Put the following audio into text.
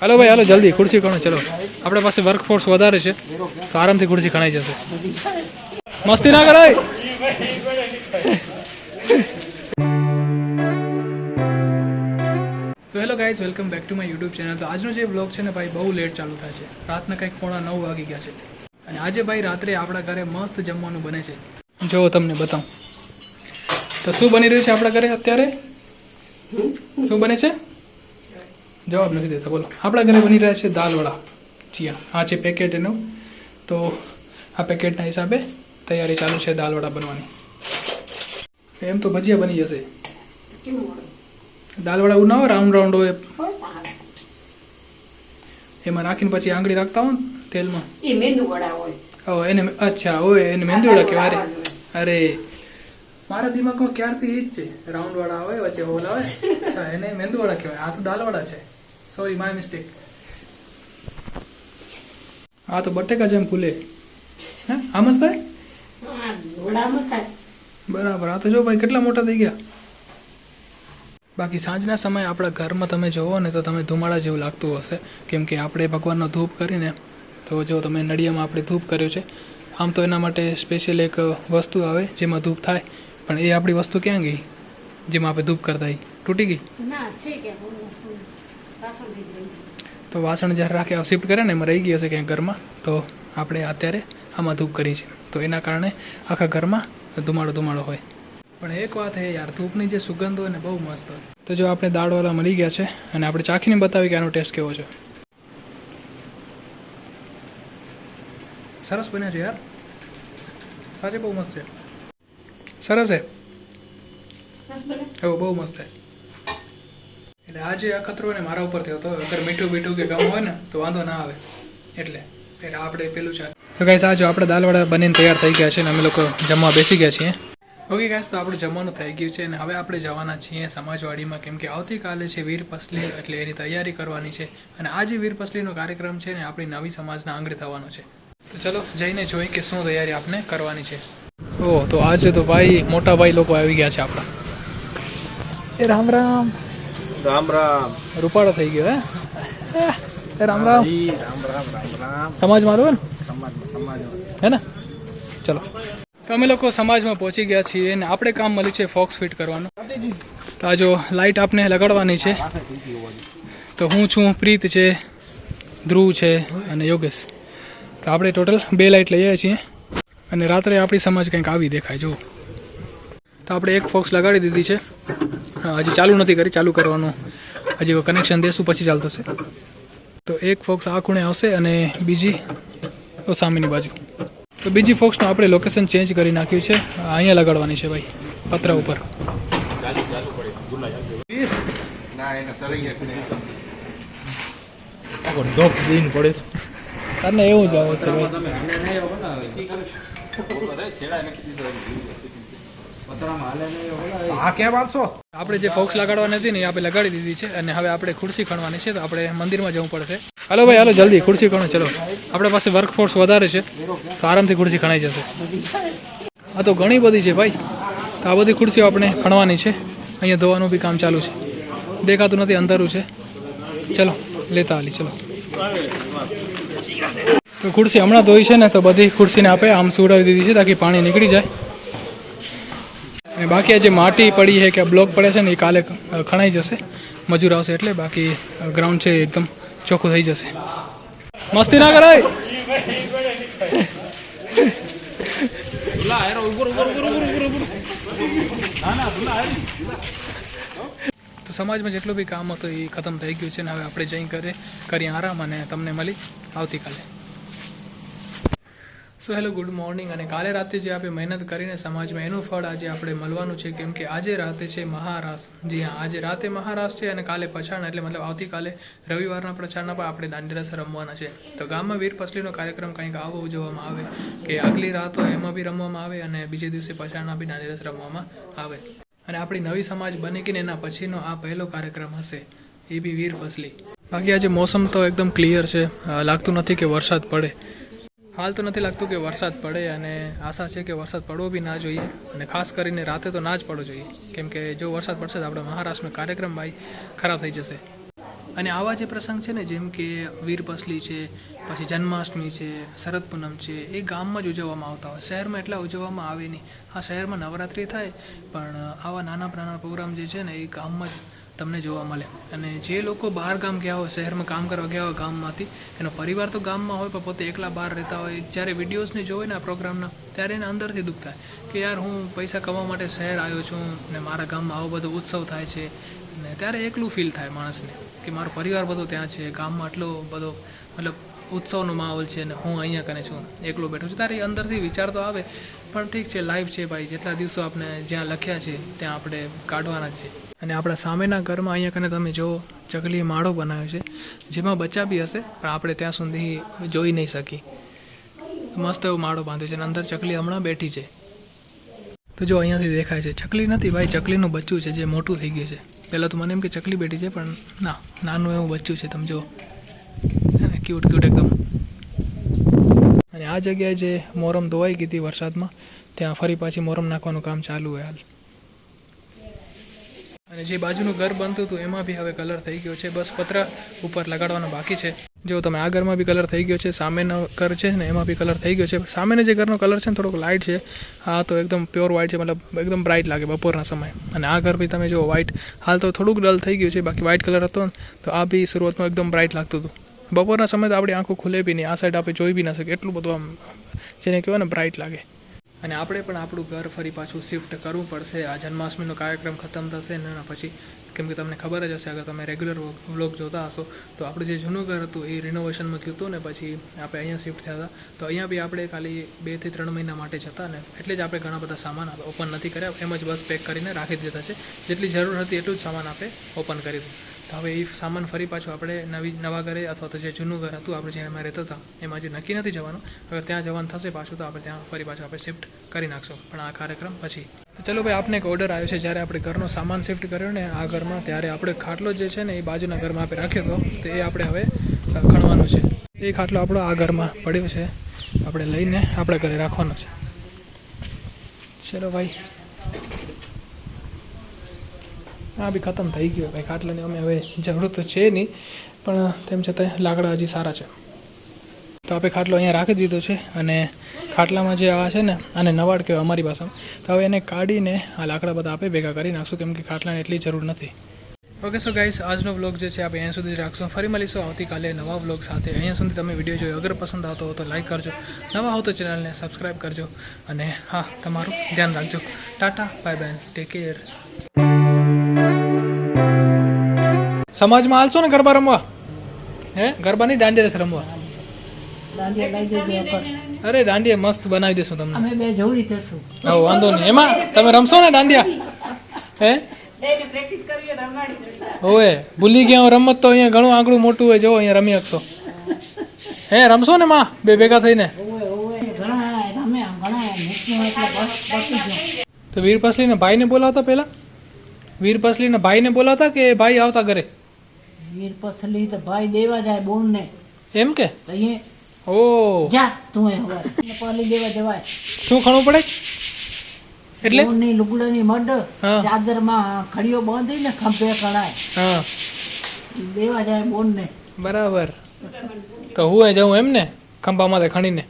હાલો ભાઈ, હાલો, જલ્દી, ખુરશી ખણો ચલો. આપણે પાસે વર્કફોર્સ વધારે છે, તો આરામથી ખુરશી ખણાઈ જશે. મસ્તી ના કરાય. Hello guys welcome back to my YouTube channel તો આજનો જે બ્લોગ છે ને ભાઈ, બહુ લેટ ચાલુ થાય છે. રાતના કંઈક પોણા નવ વાગી ગયા છે. અને આજે ભાઈ રાત્રે આપણા ઘરે મસ્ત જમવાનું બને છે. જો તમને બતાવું. તો શું બની રહ્યું છે આપણા ઘરે અત્યારે? શું બને છે? જવાબ નથી દેતા બોલો. આપણા ઘરે બની રહ્યા છે દાલવડા જીયા આ છે પેકેટ એનું. તો આ પેકેટના હિસાબે તૈયારી ચાલુ છે દાલવડા બનવાની. એમ તો ભજીયા બની જશે. દાલવડા એવું ના હોય રાઉન્ડ રાઉન્ડ હોય. એમાં નાખીને પછી આંગળી રાખતા હોય ને તેલમાં? એ હોય. ઓ એને અચ્છા હોય એને મેંદુવડા કહેવાય અરે અરે. મારા દિમાગમાં ક્યારથી એ જ છે. રાઉન્ડ વાળા હોય વચ્ચે હોલ આવે એને મેંદુવાળા કહેવાય. આ તો દાલવાળા છે. સોરી માય મિસ્ટેક હા તો બટેકા જેમ ફૂલે. હે? આમ જ થાય? બરાબર. આ તો જો ભાઈ કેટલા મોટા થઈ ગયા? બાકી સાંજના સમયે આપણા ઘરમાં તમે જોવો ને તો તમે ધુમાડા જેવું લાગતું હશે. કેમ કે આપણે ભગવાનનો ધૂપ કરીને તો જો તમે નડિયામાં આપણે ધૂપ કર્યો છે આમ તો એના માટે સ્પેશિયલ એક વસ્તુ આવે જેમાં ધૂપ થાય. પણ એ આપણી વસ્તુ ક્યાં ગઈ? જેમાં આપણે ધૂપ કરતા તૂટી ગઈ? ના છે કે તો વાસણ જ્યારે રાખે શિફ્ટ કરે ને એમાં રહી ગયા હશે ક્યાંક ઘરમાં તો આપણે અત્યારે આમાં ધૂપ કરી છે. તો એના કારણે આખા ઘરમાં ધુમાડો ધુમાડો હોય. પણ એક વાત એ યાર ધૂપની જે સુગંધ હોય ને બહુ મસ્ત હોય. તો જો આપણે દાળવાળા મળી ગયા છે અને આપણે ચાખીને બતાવી કે આનો ટેસ્ટ કેવો છે. સરસ બન્યા છે યાર. સાચે બહુ મસ્ત છે. સરસ છે? બહુ મસ્ત છે. એટલે આજે અખતરો ને મારા ઉપરથી હતો અગર મીઠું બીઠું કે ગમ હોય ને, તો વાંધો ના આવે. એટલે એટલે આપણે પેલું ચાલે. તો ગાઈસ આ જો આપણે દાલવાડા બનીને તૈયાર થઈ ગયા છે અને અમે લોકો જમવા બેસી ગયા છીએ. ઓકે ગાઈસ તો આપણું જમવાનું થઈ ગયું છે અને હવે આપણે જવાના છીએ સમાજવાડીમાં, કેમ કે આવતીકાલે છે વીર પસલી, એટલે એની તૈયારી કરવાની છે. અને આ જે વીર પસલીનો કાર્યક્રમ છે ને, આપણી નવી સમાજના આંગણે થવાનો છે. તો ચલો, જઈને જોઈ કે શું તૈયારી આપણે કરવાની છે. ઓહ, તો આજે તો ભાઈ મોટા ભાઈ લોકો આવી ગયા છે આપણા. રામ રામ. રામ રામ. રૂપાળો થઈ ગયો હે? રામ રામ. સમાજ રામ રામ રામ ને. સમાજમાં હે ને? ચલો. તો અમે લોકો સમાજમાં પહોંચી ગયા છીએ અને આપણે કામ મળ્યું છે ફોક્સ ફિટ કરવાનું. તો આ જો લાઇટ આપને લગાડવાની છે. તો હું છું પ્રીત છે ધ્રુવ છે અને યોગેશ. તો આપણે ટોટલ બે લાઇટ લઈએ છીએ. અને રાત્રે આપણી સમાજ કંઈક આવી દેખાય જો તો આપણે એક ફોક્સ લગાડી દીધી છે. હજી ચાલુ નથી કરી, ચાલુ કરવાનું. હજી કનેક્શન દેશું પછી ચાલુ થશે. તો એક ફોક્સ આ ખૂણે આવશે અને બીજી તો સામેની બાજુ. તો બીજી ફોક્સનું આપણે લોકેશન ચેન્જ કરી નાખ્યું છે. અહીંયા લગાડવાની છે ભાઈ, પતરા ઉપર. તને એવું જ આવો છે આ કેમ આપશો આપણે જે ફોક્સ લગાડવાની હતી ને આપણે લગાડી દીધી છે અને હવે આપણે ખુરશી ખણવાની છે તો આપણે મંદિરમાં જવું પડશે. હાલો ભાઈ, હાલો, જલ્દી, ખુરશી ખણો, ચલો. આપણે પાસે વર્કફોર્સ વધારે છે, તો આરામથી ખુરશી ખણાઈ જશે. આ તો ઘણી બધી છે ભાઈ. તો આ બધી ખુરશીઓ આપણે ખણવાની છે. અહીંયા ધોવાનું બી કામ ચાલુ છે. દેખાતું નથી, અંધારું છે. ચલો, લેતા હાલી ચલો. તો ખુરશી હમણાં ધોઈ છે ને તો બધી ખુરશીને આપણે આમ સુવડાવી દીધી છે, તાકી પાણી નીકળી જાય. અને બાકી આ જે માટી પડી છે કે બ્લોક પડે છે ને એ કાલે ખણાઈ જશે. મજૂર આવશે એટલે બાકી ગ્રાઉન્ડ છે એકદમ ચોખ્ખું થઈ જશે. મસ્તી ના કરાય! તો સમાજમાં જેટલું બી કામ હતું એ ખતમ થઈ ગયું છે ને હવે આપણે જઈ કરે કરીએ આરામ અને તમને મળી આવતીકાલે. સો હેલો, ગુડ મોર્નિંગ અને કાલે રાતે જે આપણે મહેનત કરીને સમાજમાં એનું ફળ આજે આપણે મળવાનું છે, કેમ કે આજે રાતે છે મહારાસ. જી હા, આજે રાતે મહારાસ છે અને કાલે પછાણ, એટલે મતલબ આવતીકાલે રવિવારના પ્રચારના પણ આપણે દાંડીરસ રમવાના છે. તો ગામમાં વીર પસલીનો કાર્યક્રમ કંઈક આવો ઉજવવામાં આવે કે આગલી રાત હોય એમાં બી રમવામાં આવે અને બીજે દિવસે પછાણના બી દાંડીરસ રમવામાં આવે. અને આપણી નવી સમાજ બની કે એના પછીનો આ પહેલો કાર્યક્રમ હશે, એ બી વીર પસલી. બાકી આજે મોસમ તો એકદમ ક્લિયર છે. લાગતું નથી કે વરસાદ પડે. હાલ તો નથી લાગતું કે વરસાદ પડે અને આશા છે કે વરસાદ પડવો બી ના જોઈએ અને ખાસ કરીને રાતે તો ના જ પડવો જોઈએ. કેમ કે જો વરસાદ પડશે તો આપણે મહારાષ્ટ્રનો કાર્યક્રમ ભાઈ ખરાબ થઈ જશે. અને આવા જે પ્રસંગ છે ને, જેમ કે વીરપસલી છે, પછી જન્માષ્ટમી છે, શરદ પૂનમ છે, એ ગામમાં જ ઉજવવામાં આવતા હોય. શહેરમાં એટલા ઉજવવામાં આવે નહીં. હા, શહેરમાં નવરાત્રિ થાય, પણ આવા નાના નાના પ્રોગ્રામ જે છે ને, એ ગામમાં જ તમને જોવા મળે. અને જે લોકો બહાર ગામ ગયા હોય, શહેરમાં કામ કરવા ગયા હોય ગામમાંથી, એનો પરિવાર તો ગામમાં હોય, પણ પોતે એકલા બહાર રહેતા હોય, જ્યારે વિડીયોઝને જોવે ને આ પ્રોગ્રામના, ત્યારે એને અંદરથી દુઃખ થાય કે યાર હું પૈસા કમાવા માટે શહેર આવ્યો છું ને મારા ગામમાં આવો બધો ઉત્સવ થાય છે. ને ત્યારે એકલું ફીલ થાય માણસને કે મારો પરિવાર બધો ત્યાં છે, ગામમાં આટલો બધો, મતલબ ઉત્સવનો માહોલ છે ને હું અહીંયા કને છું, એકલો બેઠો છું. ત્યારે અંદરથી વિચાર તો આવે, પણ ઠીક છે લાઈફ છે ભાઈ. જેટલા દિવસો આપણે જ્યાં લખ્યા છે, ત્યાં આપણે કાઢવાના છે. અને આપણા સામેના ઘરમાં અહીંયા કને તમે જો ચકલી માળો બનાવ્યો છે, જેમાં બચ્ચા બી હશે, પણ આપણે ત્યાં સુધી જોઈ નહીં શકી. મસ્ત એવો માળો બાંધ્યો છે અને અંદર ચકલી હમણાં બેઠી છે. તો જો અહીંયાથી દેખાય છે, ચકલી નથી ભાઈ, ચકલીનું બચ્ચું છે જે મોટું થઈ ગયું છે. પહેલાં તો મને એમ કે ચકલી બેઠી છે, પણ ના, નાનું એવું બચ્ચું છે, તમે જો ક્યુટ ક્યુટ એકદમ. અને આ જગ્યાએ જે મોરમ ધોવાઈ ગઈ હતી વરસાદમાં, ત્યાં ફરી પાછી મોરમ નાખવાનું કામ ચાલુ હોય હાલ. અને જે બાજુનું ઘર બનતું હતું, એમાં બી હવે કલર થઈ ગયો છે. બસ પતરા ઉપર લગાડવાનો બાકી છે. જો તમે આ ઘરમાં બી કલર થઈ ગયો છે, સામેનો ઘર છે ને એમાં બી કલર થઈ ગયો છે. સામેનો જે ઘરનો કલર છે ને થોડોક લાઇટ છે. આ તો એકદમ પ્યોર વ્હાઇટ છે, મતલબ એકદમ બ્રાઇટ લાગે બપોરના સમયે. અને આ ઘર બી તમે જો વ્હાઇટ હાલ તો થોડુંક ડલ થઈ ગયું છે, બાકી વ્હાઇટ કલર હતો ને, તો આ બી શરૂઆતમાં એકદમ બ્રાઇટ લાગતું હતું. બપોરના સમયે તો આપણી આંખો ખુલે બી નહીં, આ સાઈડ આપણે જોઈ બી ના શકીએ. એટલું બધું આમ, જેને કહેવાય ને બ્રાઇટ લાગે. અને આપણે પણ આપણું ઘર ફરી પાછું શિફ્ટ કરવું પડશે. આ જન્માષ્ટમીનો કાર્યક્રમ ખતમ થશે ને પછી કેમ કે તમને ખબર જ હશે, અગર તમે રેગ્યુલર વ્લોગ જોતા હશો, તો આપણું જે જૂનું ઘર હતું એ રિનોવેશનમાં ગયું હતું ને પછી આપણે અહીંયા શિફ્ટ થયા હતા. તો અહીંયા બી આપણે ખાલી બેથી ત્રણ મહિના માટે જ ને એટલે જ આપણે ઘણા બધા સામાન ઓપન નથી કર્યા. એમ જ બસ પેક કરીને રાખી દીધા છે. જેટલી જરૂર હતી એટલું જ સામાન આપણે ઓપન કરી દીધું. તો હવે એ સામાન ફરી પાછું આપણે નવી, નવા ઘરે અથવા તો જે જૂનું ઘર હતું, આપણે જ્યાં અમે રહેતા હતા, એમાં જે નક્કી નથી જવાનું. હવે ત્યાં જવાનું થશે પાછું તો આપણે ત્યાં ફરી પાછું આપણે શિફ્ટ કરી નાખશું. પણ આ કાર્યક્રમ પછી. ચલો ભાઈ, આપને એક ઓર્ડર આવ્યો છે જ્યારે આપણે ઘરનો સામાન શિફ્ટ કર્યો ને આ ઘરમાં, ત્યારે આપણે ખાટલો જે છે ને એ બાજુના ઘરમાં આપણે રાખ્યો હતો. તો એ આપણે હવે ખણવાનો છે. એ ખાટલો આપણો આ ઘરમાં પડ્યો છે. આપણે લઈને આપણે ઘરે રાખવાનો છે. ચલો ભાઈ. આ બી ખતમ થઈ ગયો. ભાઈ, ખાટલાની અમે હવે જરૂર તો છે નહીં, પણ તેમ છતાં લાકડા હજી સારા છે. તો આપણે ખાટલો અહીંયા રાખી દીધો છે અને ખાટલામાં જે આ છે ને, આને નવાડ કહેવાય અમારી ભાષામાં. તો હવે એને કાઢીને આ લાકડા બધા આપણે ભેગા કરી નાખશું, કેમ કે ખાટલાની એટલી જરૂર નથી. ઓકે સો ગાઈસ આજનો બ્લોગ જે છે, આપણે અહીંયા સુધી રાખશું. ફરી મળીશું આવતીકાલે નવા વ્લોગ સાથે. અહીંયા સુધી તમે વીડિયો જોયો. અગર પસંદ આવતો હો તો લાઈક કરજો. નવા હો તો ચેનલને સબસ્ક્રાઈબ કરજો. અને હા, તમારું ધ્યાન રાખજો. Tata bye bye take care સમાજમાં હાલશો ને ગરબા રમવા? હે? ગરબાની દાંડિયા રમવા? અરે દાંડિયા મસ્ત બનાવી દેશું તમને. અમે બે જોડી થશું હા વાંધો નહીં. એમાં તમે રમશો ને દાંડિયા? હે? પ્રેક્ટિસ કરવી રમાડી ઓએ ભૂલી ગયા હું રમત તો અહીંયા ઘણું આંકડું મોટું હોય જો અહીંયા રમી શકશો. હે રમશો ને માં બે ભેગા થઈને? તો વીર પસલીને ભાઈને બોલાવતા પહેલા? વીર પસલીને ભાઈને બોલાવતા કે ભાઈ આવતા ઘરે? વીર પસલી તો ભાઈ દેવા જાય બોન ને એમ કે? એ ઓ. જા તું એ હવે. પાલી દેવા જવાય. શું ખણવું પડે? એટલે? બોનની લુગડાની મડ. ચાદરમાં ખડીઓ બાંધીને ખંભે કળાય. હા. દેવા જાય બોન ને બરાબર. તો હું એ જાઉં એમ ને? ખંભામાં ખણીને.